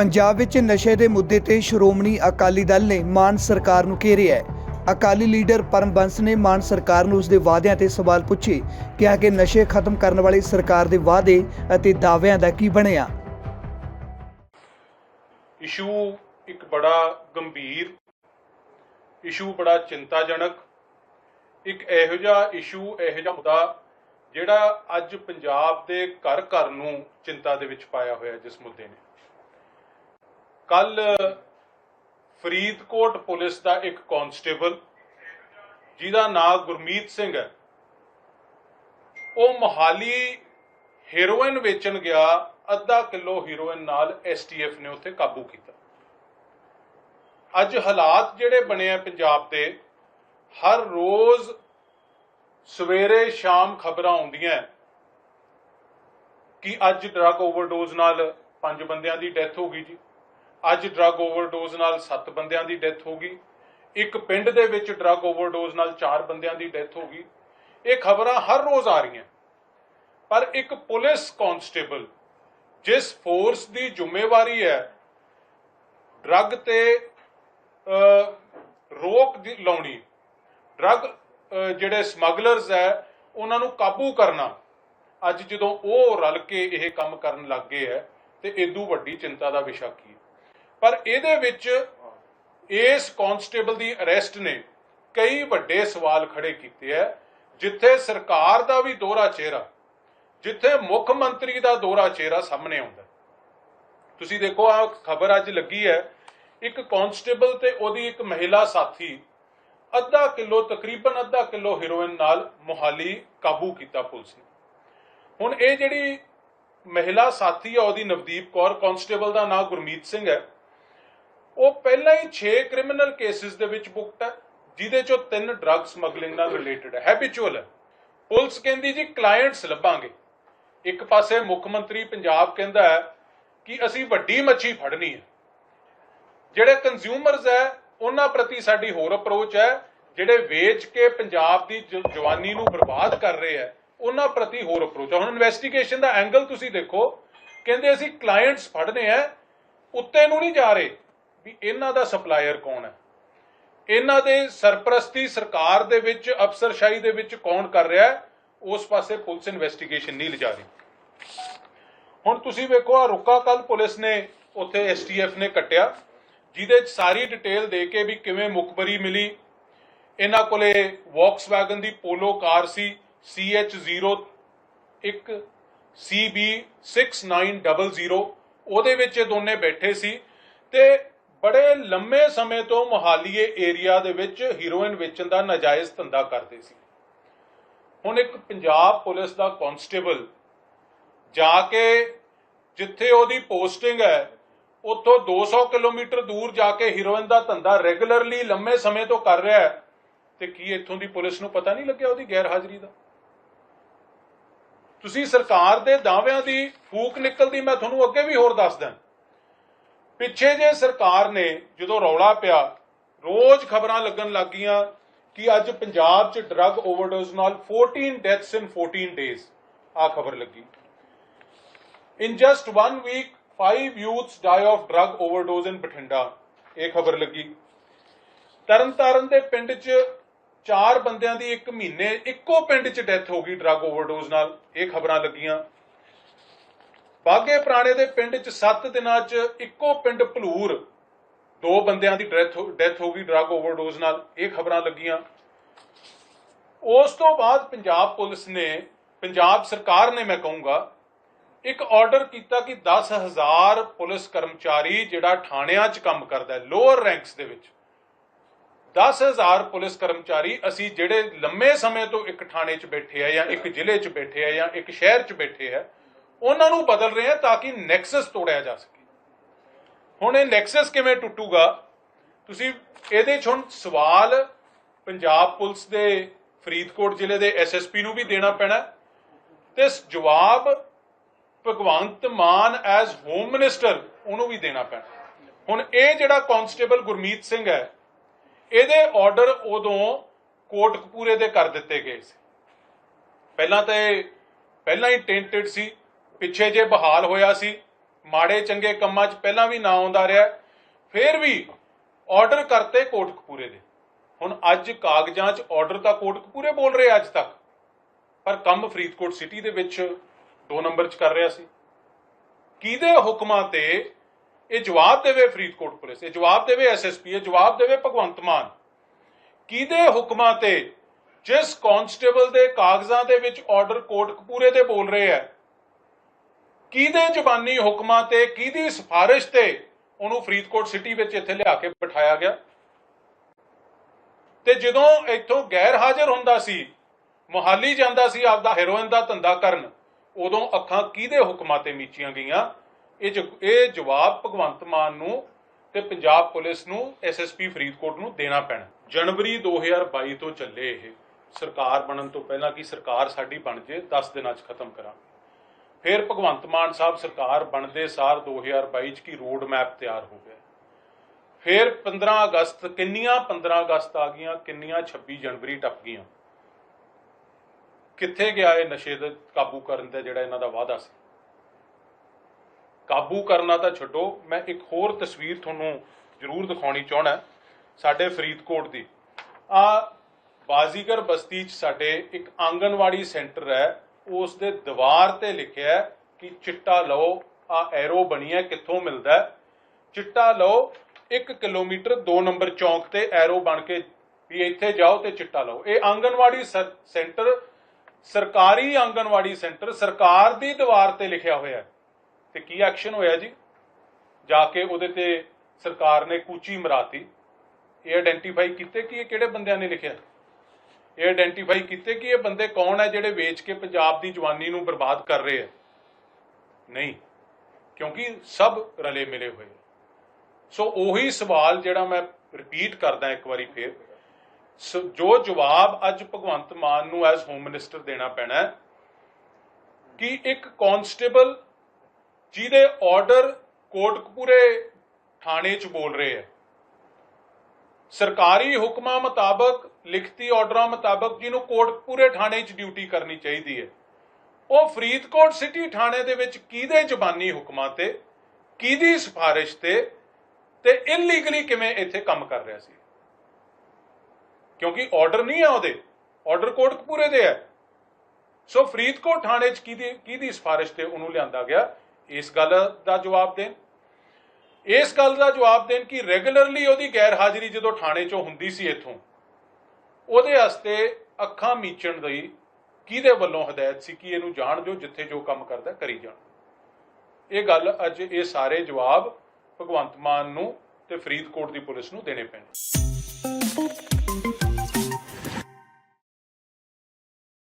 ਪੰਜਾਬ ਵਿੱਚ ਨਸ਼ੇ ਦੇ ਮੁੱਦੇ ਤੇ ਸ਼੍ਰੋਮਣੀ ਅਕਾਲੀ ਦਲ ਨੇ ਮਾਨ ਸਰਕਾਰ ਨੂੰ ਘੇਰਿਆ ਹੈ। ਅਕਾਲੀ ਲੀਡਰ ਪਰਮਬੰਸ ਨੇ ਮਾਨ ਸਰਕਾਰ ਨੂੰ ਉਸ ਦੇ ਵਾਅਦਿਆਂ ਤੇ ਸਵਾਲ ਪੁੱਛੇ, ਕਿਹਾ ਕਿ ਨਸ਼ੇ ਖਤਮ ਕਰਨ ਵਾਲੀ ਸਰਕਾਰ ਦੇ ਵਾਅਦੇ ਅਤੇ ਦਾਅਵਿਆਂ ਦਾ ਕੀ ਬਣਿਆ। ਇਸ਼ੂ ਇੱਕ ਬੜਾ ਗੰਭੀਰ, ਇਸ਼ੂ ਬੜਾ ਚਿੰਤਾਜਨਕ, ਇੱਕ ਇਹੋ ਜਿਹਾ ਇਸ਼ੂ, ਇਹੋ ਜਿਹਾ ਮੁੱਦਾ ਜਿਹੜਾ ਅੱਜ ਪੰਜਾਬ ਦੇ ਘਰ ਘਰ ਨੂੰ ਚਿੰਤਾ ਦੇ ਵਿੱਚ ਪਾਇਆ ਹੋਇਆ ਜਿਸ ਮੁੱਦੇ ਨੇ। ਕੱਲ ਫਰੀਦਕੋਟ ਪੁਲਿਸ ਦਾ ਇੱਕ ਕਾਂਸਟੇਬਲ, ਜਿਹਦਾ ਨਾਮ ਗੁਰਮੀਤ ਸਿੰਘ ਹੈ, ਉਹ ਮੋਹਾਲੀ ਹੀਰੋਇਨ ਵੇਚਣ ਗਿਆ, ਅੱਧਾ ਕਿਲੋ ਹੀਰੋਇਨ ਨਾਲ ਐਸਟੀਐਫ ਨੇ ਉੱਥੇ ਕਾਬੂ ਕੀਤਾ। ਅੱਜ ਹਾਲਾਤ ਜਿਹੜੇ ਬਣੇ ਆ ਪੰਜਾਬ ਦੇ, ਹਰ ਰੋਜ਼ ਸਵੇਰੇ ਸ਼ਾਮ ਖਬਰਾਂ ਆਉਂਦੀਆਂ ਕਿ ਅੱਜ ਡਰੱਗ ਓਵਰਡੋਜ਼ ਨਾਲ ਪੰਜ ਬੰਦਿਆਂ ਦੀ ਡੈਥ ਹੋ ਗਈ ਜੀ। ਅੱਜ ਡਰੱਗ ਓਵਰਡੋਜ਼ ਨਾਲ 7 ਬੰਦਿਆਂ ਦੀ ਡੈਥ ਹੋ ਗਈ। ਇੱਕ ਪਿੰਡ ਦੇ ਵਿੱਚ ਡਰੱਗ ਓਵਰਡੋਜ਼ ਨਾਲ 4 ਬੰਦਿਆਂ ਦੀ ਡੈਥ ਹੋ ਗਈ। ਇਹ ਖਬਰਾਂ ਹਰ ਰੋਜ਼ ਆ ਰਹੀਆਂ। ਪਰ ਇੱਕ ਪੁਲਿਸ ਕਾਂਸਟੇਬਲ ਜਿਸ ਫੋਰਸ ਦੀ ਜ਼ਿੰਮੇਵਾਰੀ ਹੈ ਡਰੱਗ ਤੇ ਰੋਕ ਦੀ ਲਾਉਣੀ ਡਰੱਗ ਜਿਹੜੇ ਸਮਗਲਰਸ ਹੈ, ਉਹਨਾਂ ਨੂੰ ਕਾਬੂ ਕਰਨਾ। ਅੱਜ ਜਦੋਂ ਉਹ ਰਲ ਕੇ ਇਹ ਕੰਮ ਕਰਨ ਲੱਗ ਗਏ ਹੈ, ਤੇ ਇਦੋਂ ਵੱਡੀ ਚਿੰਤਾ ਦਾ ਵਿਸ਼ਾ ਕੀ ਹੈ। ਪਰ ਇਹਦੇ ਵਿੱਚ ਇਸ ਕਾਂਸਟੇਬਲ ਦੀ ਅਰੈਸਟ ਨੇ ਕਈ ਵੱਡੇ ਸਵਾਲ ਖੜੇ ਕੀਤੇ ਹੈ ਜਿੱਥੇ ਸਰਕਾਰ ਦਾ ਵੀ ਦੋਹਰਾ ਚਿਹਰਾ, ਜਿੱਥੇ ਮੁੱਖ ਮੰਤਰੀ ਦਾ ਦੋਹਰਾ ਚਿਹਰਾ ਸਾਹਮਣੇ ਆਉਂਦਾ। ਤੁਸੀਂ ਦੇਖੋ ਆ ਖਬਰ ਅੱਜ ਲੱਗੀ ਹੈ ਇੱਕ ਕਾਂਸਟੇਬਲ ਤੇ ਉਹਦੀ ਇੱਕ ਮਹਿਲਾ ਸਾਥੀ ਅੱਧਾ ਕਿਲੋ, ਤਕਰੀਬਨ ਅੱਧਾ ਕਿਲੋ ਹੀਰੋਇਨ ਨਾਲ ਮੁਹਾਲੀ ਕਾਬੂ ਕੀਤਾ ਪੁਲਿਸ ਨੇ। ਹੁਣ ਇਹ ਜਿਹੜੀ ਮਹਿਲਾ ਸਾਥੀ ਆ, ਉਹਦੀ ਨਵਦੀਪ ਕੌਰ ਕਾਂਸਟੇਬਲ ਦਾ ਨਾਮ ਗੁਰਮੀਤ ਸਿੰਘ ਹੈ ਉਹ ਪਹਿਲਾਂ ਹੀ 6 ਕ੍ਰਿਮੀਨਲ ਕੇਸਿਸ ਦੇ ਵਿੱਚ ਬੁਕਟ ਹੈ, ਜਿਹਦੇ ਚੋਂ ਤਿੰਨ ਡਰੱਗ ਸਮਗਲਿੰਗ ਨਾਲ ਰਿਲੇਟਡ ਹੈ। ਹੈਬਿਚੁਅਲ ਹੈ। ਪੁਲਿਸ ਕਹਿੰਦੀ ਜੀ ਕਲਾਇੰਟਸ ਲੱਭਾਂਗੇ। ਇੱਕ ਪਾਸੇ ਮੁੱਖ ਮੰਤਰੀ ਪੰਜਾਬ ਕਹਿੰਦਾ ਹੈ ਕਿ ਅਸੀਂ ਵੱਡੀ ਮੱਛੀ ਫੜਨੀ ਹੈ। ਜਿਹੜੇ ਕੰਜ਼ਿਊਮਰਸ ਹੈ, ਉਹਨਾਂ ਪ੍ਰਤੀ ਸਾਡੀ ਹੋਰ ਅਪਰੋਚ ਹੈ। ਜਿਹੜੇ ਵੇਚ ਕੇ ਪੰਜਾਬ ਦੀ ਜਵਾਨੀ ਨੂੰ ਬਰਬਾਦ ਕਰ ਰਹੇ ਹੈ, ਉਹਨਾਂ ਪ੍ਰਤੀ ਹੋਰ ਅਪਰੋਚ ਹੈ। ਹੁਣ ਇਨਵੈਸਟੀਗੇਸ਼ਨ ਦਾ ਐਂਗਲ ਤੁਸੀਂ ਦੇਖੋ। ਕਹਿੰਦੇ ਅਸੀਂ ਕਲਾਇੰਟਸ ਫੜਨੇ ਆ ਉੱਤੇ ਨੂੰ ਨਹੀਂ ਜਾ ਰਹੇ। ਵੀ ਇਹਨਾਂ ਦਾ ਸਪਲਾਇਰ ਕੌਣ ਹੈ? ਇਹਨਾਂ ਦੇ ਸਰਪ੍ਰਸਤੀ ਸਰਕਾਰ ਦੇ ਵਿੱਚ, ਅਫਸਰਸ਼ਾਹੀ ਦੇ ਵਿੱਚ ਕੌਣ ਕਰ ਰਿਹਾ ਹੈ? ਉਸ ਪਾਸੇ ਪੁਲਿਸ ਇਨਵੈਸਟੀਗੇਸ਼ਨ ਨਹੀਂ ਲਿਜਾ ਰਹੀ। ਹੁਣ ਤੁਸੀਂ ਵੇਖੋ ਆ ਰੁਕਾ ਕੱਲ ਪੁਲਿਸ ਨੇ ਉੱਥੇ ਐਸਟੀਐਫ ਨੇ ਕੱਟਿਆ, ਜਿਹਦੇ ਚ ਸਾਰੀ ਡਿਟੇਲ ਦੇ ਕੇ ਵੀ ਕਿਵੇਂ ਮੁਖਬਰੀ ਮਿਲੀ। ਇਹਨਾਂ ਕੋਲੇ ਵੌਕਸਵੈਗਨ ਦੀ ਪੋਲੋ ਕਾਰ ਸੀ CH0 ਇੱਕ CB 6900 ਉਹਦੇ ਵਿੱਚ ਇਹ ਦੋਨੇ ਬੈਠੇ ਸੀ। ਤੇ ਬੜੇ ਲੰਮੇ ਸਮੇਂ ਤੋਂ ਮੋਹਾਲੀਏ ਏਰੀਆ ਦੇ ਵਿੱਚ ਹੀਰੋਇਨ ਵੇਚਣ ਦਾ ਨਾਜਾਇਜ਼ ਧੰਦਾ ਕਰਦੇ ਸੀ। ਹੁਣ ਇੱਕ ਪੰਜਾਬ ਪੁਲਿਸ ਦਾ ਕਾਂਸਟੇਬਲ ਜਾ ਕੇ ਜਿੱਥੇ ਉਹਦੀ ਪੋਸਟਿੰਗ ਹੈ, ਉੱਥੋਂ 200 ਕਿਲੋਮੀਟਰ ਦੂਰ ਜਾ ਕੇ ਹੀਰੋਇਨ ਦਾ ਧੰਦਾ ਰੈਗੂਲਰਲੀ ਲੰਮੇ ਸਮੇਂ ਤੋਂ ਕਰ ਰਿਹਾ ਹੈ, ਤੇ ਕੀ ਇੱਥੋਂ ਦੀ ਪੁਲਿਸ ਨੂੰ ਪਤਾ ਨਹੀਂ ਲੱਗਿਆ ਉਹਦੀ ਗੈਰ ਹਾਜ਼ਰੀ ਦਾ? ਤੁਸੀਂ ਸਰਕਾਰ ਦੇ ਦਾਅਵਿਆਂ ਦੀ ਫੂਕ ਨਿਕਲਦੀ, ਮੈਂ ਤੁਹਾਨੂੰ ਅੱਗੇ ਵੀ ਹੋਰ ਦੱਸ ਦੱਸਦਾ ਪਿੱਛੇ ਜੇ ਸਰਕਾਰ ਨੇ ਜਦੋਂ ਰੌਲਾ ਪਿਆ ਰੋਜ਼ ਖਬਰਾਂ ਲੱਗਣ ਲੱਗੀਆਂ ਕਿ ਅੱਜ ਪੰਜਾਬ 'ਚ ਡਰੱਗ ਓਵਰਡੋਜ਼ ਨਾਲ 14 ਡੈਥਸ ਇਨ 14 ਡੇਜ਼ ਆ ਖਬਰ ਲੱਗੀ ਇਨ just one week, five youths die of drug overdose in Bhatinda. ਇਹ ਖਬਰ ਲੱਗੀ ਤਰਨਤਾਰਨ ਦੇ ਪਿੰਡ 'ਚ ਚਾਰ ਬੰਦਿਆਂ ਦੀ ਇੱਕ ਮਹੀਨੇ ਇੱਕੋ ਪਿੰਡ 'ਚ ਡੈਥ ਹੋ ਗਈ ਡਰੱਗ ਓਵਰਡੋਜ਼ ਨਾਲ ਇਹ ਖਬਰਾਂ ਲੱਗੀਆਂ ਬਾਗੇ ਪੁਰਾਣੇ ਦੇ ਪਿੰਡ 'ਚ 7 ਦਿਨਾਂ 'ਚ ਇੱਕੋ ਪਿੰਡ ਭਲੂਰ ਦੋ ਬੰਦਿਆਂ ਦੀ ਡੈਥ ਡੈਥ ਹੋ ਗਈ, ਡਰੱਗ ਓਵਰਡੋਜ਼ ਨਾਲ, ਇਹ ਖਬਰਾਂ ਲੱਗੀਆਂ। ਉਸ ਤੋਂ ਬਾਅਦ ਪੰਜਾਬ ਪੁਲਿਸ ਨੇ, ਪੰਜਾਬ ਸਰਕਾਰ ਨੇ, ਮੈਂ ਕਹੂੰਗਾ, ਇੱਕ ਆਰਡਰ ਕੀਤਾ ਕਿ 10000 ਪੁਲਿਸ ਕਰਮਚਾਰੀ ਜਿਹੜਾ ਥਾਣਿਆਂ 'ਚ ਕੰਮ ਕਰਦਾ ਹੈ ਲੋਅਰ ਰੈਂਕਸ ਦੇ ਵਿੱਚ 10000 ਪੁਲਿਸ ਕਰਮਚਾਰੀ ਅਸੀਂ ਜਿਹੜੇ ਲੰਮੇ ਸਮੇਂ ਤੋਂ ਇੱਕ ਥਾਣੇ 'ਚ ਬੈਠੇ ਆ ਜਾਂ ਇੱਕ ਜ਼ਿਲ੍ਹੇ 'ਚ ਬੈਠੇ ਆ ਜਾਂ ਇੱਕ ਸ਼ਹਿਰ 'ਚ ਬੈਠੇ ਆ ਉਹਨਾਂ ਨੂੰ ਬਦਲ ਰਹੇ ਆ ਤਾਂ ਕਿ ਨੈਕਸਸ ਤੋੜਿਆ ਜਾ ਸਕੇ। ਹੁਣ ਇਹ ਨੈਕਸਸ ਕਿਵੇਂ ਟੁੱਟੂਗਾ? ਤੁਸੀਂ ਇਹਦੇ 'ਚ ਹੁਣ ਸਵਾਲ ਪੰਜਾਬ ਪੁਲਿਸ ਦੇ, ਫਰੀਦਕੋਟ ਜ਼ਿਲ੍ਹੇ ਦੇ ਐਸਐਸਪੀ ਨੂੰ ਵੀ ਦੇਣਾ ਪੈਣਾ ਹੈ। ਤੇ ਜਵਾਬ Bhagwant Mann as home minister ਉਹਨੂੰ ਵੀ ਦੇਣਾ ਪੈਣਾ ਹੁਣ ਇਹ ਜਿਹੜਾ ਕਾਂਸਟੇਬਲ ਗੁਰਮੀਤ ਸਿੰਘ ਹੈ, ਇਹਦੇ ਆਰਡਰ ਉਦੋਂ ਕੋਟਕਪੂਰੇ ਦੇ ਕਰ ਦਿੱਤੇ ਗਏ ਸੀ। ਪਹਿਲਾਂ ਤਾਂ ਇਹ ਪਹਿਲਾਂ ਹੀ ਟੈਂਟਡ ਸੀ ਪਿੱਛੇ ਜੇ ਬਹਾਲ ਹੋਇਆ ਸੀ, ਮਾੜੇ ਚੰਗੇ ਕੰਮਾਂ 'ਚ ਪਹਿਲਾਂ ਵੀ ਨਾ ਆਉਂਦਾ ਰਿਹਾ ਹੈ। ਫਿਰ ਵੀ ਆਰਡਰ ਕਰਤੇ ਕੋਟਕਪੂਰੇ ਦੇ। ਹੁਣ ਅੱਜ ਕਾਗਜ਼ਾਂ 'ਚ ਆਰਡਰ ਤਾਂ ਕੋਟਕਪੂਰੇ ਬੋਲ ਰਹੇ ਅੱਜ ਤੱਕ। ਪਰ ਕੰਮ ਫਰੀਦਕੋਟ ਸਿਟੀ ਦੇ ਵਿੱਚ 2 ਨੰਬਰ 'ਚ ਕਰ ਰਿਹਾ ਸੀ। ਕਿਹਦੇ ਹੁਕਮਾਂ ਤੇ ਇਹ ਜਵਾਬ ਦੇਵੇ ਫਰੀਦਕੋਟ ਪੁਲਿਸ? ਇਹ ਜਵਾਬ ਦੇਵੇ ਐਸਐਸਪੀ ਇਹ ਜਵਾਬ ਦੇਵੇ ਭਗਵੰਤ ਮਾਨ? ਕਿਹਦੇ ਹੁਕਮਾਂ ਤੇ ਜਿਸ ਕਾਂਸਟੇਬਲ ਦੇ ਕਾਗਜ਼ਾਂ ਦੇ ਵਿੱਚ ਆਰਡਰ ਕੋਟਕਪੂਰੇ ਦੇ ਬੋਲ ਰਹੇ ਹੈ ਕਿਹਦੇ ਜ਼ਬਾਨੀ ਹੁਕਮਾਂ ਤੇ, ਕਿਹਦੀ ਸਿਫਾਰਿਸ਼ ਤੇ ਉਹਨੂੰ ਫਰੀਦਕੋਟ ਸਿਟੀ ਵਿੱਚ ਇੱਥੇ ਲਿਆ ਕੇ ਬਿਠਾਇਆ ਗਿਆ? ਤੇ ਜਦੋਂ ਇੱਥੋਂ ਗੈਰ ਹਾਜ਼ਰ ਹੁੰਦਾ ਸੀ, ਮੁਹਾਲੀ ਜਾਂਦਾ ਸੀ ਆਪਦਾ ਹੈਰੋਇਨ ਦਾ ਧੰਦਾ ਕਰਨ, ਉਦੋਂ ਅੱਖਾਂ ਕਿਹਦੇ ਹੁਕਮਾਂ ਤੇ ਮੀਚੀਆਂ ਗਈਆਂ? ਇਹ ਇਹ ਜਵਾਬ ਭਗਵੰਤ ਮਾਨ ਨੂੰ ਤੇ ਪੰਜਾਬ ਪੁਲਿਸ ਨੂੰ ਐਸਐਸਪੀ ਫਰੀਦਕੋਟ ਨੂੰ ਦੇਣਾ ਪੈਣਾ। ਜਨਵਰੀ 2022 ਤੋਂ ਚੱਲੇ ਇਹ। ਸਰਕਾਰ ਬਣਨ ਤੋਂ ਪਹਿਲਾਂ ਕਿ ਸਰਕਾਰ ਸਾਡੀ ਬਣ ਜੇ? 10 ਦਿਨਾਂ 'ਚ ਖਤਮ ਕਰਾਂ। ਫਿਰ ਭਗਵੰਤ ਮਾਨ ਸਾਹਿਬ ਸਰਕਾਰ ਬਣਦੇ ਸਾਰ 2022 'ਚ ਕੀ ਰੋਡ ਮੈਪ ਤਿਆਰ ਹੋ ਗਿਆ। ਫਿਰ 15 ਅਗਸਤ, ਕਿੰਨੀਆਂ 15 ਅਗਸਤ ਆ ਗਈਆਂ, ਕਿੰਨੀਆਂ 26 ਜਨਵਰੀ ਟੱਪ ਗਈਆਂ। ਕਿੱਥੇ ਗਿਆ ਇਹ ਨਸ਼ੇ ਦੇ ਕਾਬੂ ਕਰਨ ਦਾ ਜਿਹੜਾ ਇਹਨਾਂ ਦਾ ਵਾਅਦਾ ਸੀ? ਕਾਬੂ ਕਰਨਾ ਤਾਂ ਛੱਡੋ, ਮੈਂ ਇੱਕ ਹੋਰ ਤਸਵੀਰ ਤੁਹਾਨੂੰ ਜ਼ਰੂਰ ਦਿਖਾਉਣੀ ਚਾਹਣਾ ਸਾਡੇ ਫਰੀਦਕੋਟ ਦੀ। ਆ ਬਾਜ਼ੀਗਰ ਬਸਤੀ 'ਚ ਸਾਡੇ ਇੱਕ ਆਂਗਨਵਾੜੀ ਸੈਂਟਰ ਹੈ ਉਸ ਦੇ ਦੀਵਾਰ ਤੇ ਲਿਖਿਆ ਕਿ ਚਿੱਟਾ ਲਓ, ਆ ਐਰੋ ਬਣੀ ਹੈ, ਕਿੱਥੋਂ ਮਿਲਦਾ ਹੈ? ਚਿੱਟਾ ਲਓ 1 ਕਿਲੋਮੀਟਰ 2 ਨੰਬਰ ਚੌਂਕ ਤੇ ਐਰੋ ਬਣ ਕੇ ਵੀ ਇੱਥੇ ਜਾਓ ਤੇ ਚਿੱਟਾ ਲਓ। ਇਹ ਆਂਗਨਵਾੜੀ ਸੈਂਟਰ, ਸਰਕਾਰੀ ਆਂਗਨਵਾੜੀ ਸੈਂਟਰ, ਸਰਕਾਰ ਦੀ ਦੀਵਾਰ ਤੇ ਲਿਖਿਆ ਹੋਇਆ ਤੇ ਕੀ ਐਕਸ਼ਨ ਹੋਇਆ ਜੀ? ਜਾ ਕੇ ਉਹਦੇ ਤੇ ਸਰਕਾਰ ਨੇ ਕੂਚੀ ਮਰਾਤੀ। ਇਹ ਆਇਡੈਂਟੀਫਾਈ ਕੀਤੇ ਕਿ ਇਹ ਕਿਹੜੇ ਬੰਦਿਆਂ ਨੇ ਲਿਖਿਆ? ਇਹ ਆਇਡੈਂਟੀਫਾਈ ਕੀਤੇ ਕਿ ਇਹ ਬੰਦੇ ਕੌਣ ਹੈ ਜਿਹੜੇ ਵੇਚ ਕੇ ਪੰਜਾਬ ਦੀ ਜਵਾਨੀ ਨੂੰ ਬਰਬਾਦ ਕਰ ਰਹੇ ਹੈ ਨਹੀਂ, ਕਿਉਂਕਿ ਸਭ ਰਲੇ ਮਿਲੇ ਹੋਏ ਸੋ ਉਹੀ ਸਵਾਲ ਜਿਹੜਾ ਮੈਂ ਰਿਪੀਟ ਕਰਦਾ ਇੱਕ ਵਾਰੀ ਫੇਰ। ਜੋ ਜਵਾਬ ਅੱਜ ਭਗਵੰਤ ਮਾਨ ਨੂੰ ਐਜ਼ ਹੋਮ ਮਿਨਿਸਟਰ ਦੇਣਾ ਪੈਣਾ ਕਿ ਇੱਕ ਕਾਂਸਟੇਬਲ ਜਿਹਦੇ ਆਰਡਰ ਕੋਟਕਪੂਰੇ ਥਾਣੇ 'ਚ ਬੋਲ ਰਹੇ ਹੈ ਸਰਕਾਰੀ ਹੁਕਮਾਂ ਮੁਤਾਬਕ ਲਿਖਤੀ ਆਰਡਰਾਂ ਮੁਤਾਬਕ ਜਿਹਨੂੰ ਕੋਟਕਪੂਰੇ ਥਾਣੇ 'ਚ ਡਿਊਟੀ ਕਰਨੀ ਚਾਹੀਦੀ ਹੈ। ਉਹ ਫਰੀਦਕੋਟ ਸਿਟੀ ਥਾਣੇ ਦੇ ਵਿੱਚ ਕਿਹਦੇ ਜ਼ਬਾਨੀ ਹੁਕਮਾਂ ਤੇ, ਕਿਹਦੀ ਸਿਫਾਰਿਸ਼ ਤੇ ਤੇ ਇਲੀਗਲੀ ਕਿਵੇਂ ਇੱਥੇ ਕੰਮ ਕਰ ਰਿਹਾ ਸੀ? ਕਿਉਂਕਿ ਆਰਡਰ ਨਹੀਂ ਹੈ ਉਹਦੇ, ਆਰਡਰ ਕੋਟਕਪੂਰੇ ਦੇ ਹੈ ਸੋ ਫਰੀਦਕੋਟ ਥਾਣੇ 'ਚ ਕਿਹਦੀ ਕਿਹਦੀ ਸਿਫਾਰਿਸ਼ ਤੇ ਉਹਨੂੰ ਲਿਆਂਦਾ ਗਿਆ? ਇਸ ਗੱਲ ਦਾ ਜਵਾਬ ਦੇਣ। ਇਸ ਗੱਲ ਦਾ ਜਵਾਬ ਦੇਣ ਕਿ ਰੈਗੂਲਰਲੀ ਉਹਦੀ ਗੈਰ ਹਾਜ਼ਰੀ ਜਦੋਂ ਥਾਣੇ 'ਚੋਂ ਹੁੰਦੀ ਸੀ ਇੱਥੋਂ ਉਹਦੇ ਵਾਸਤੇ ਅੱਖਾਂ ਮੀਚਣ ਦੀ ਕਿਹਦੇ ਵੱਲੋਂ ਹਦਾਇਤ ਸੀ ਕਿ ਇਹਨੂੰ ਜਾਣ ਜੋ ਜਿੱਥੇ ਜੋ ਕੰਮ ਕਰਦਾ ਕਰੀ ਜਾਣ। ਇਹ ਗੱਲ ਅੱਜ ਇਹ ਸਾਰੇ ਜਵਾਬ ਭਗਵੰਤ ਮਾਨ ਨੂੰ ਤੇ ਫਰੀਦਕੋਟ ਦੀ ਪੁਲਿਸ ਨੂੰ ਦੇਣੇ ਪੈਣੇ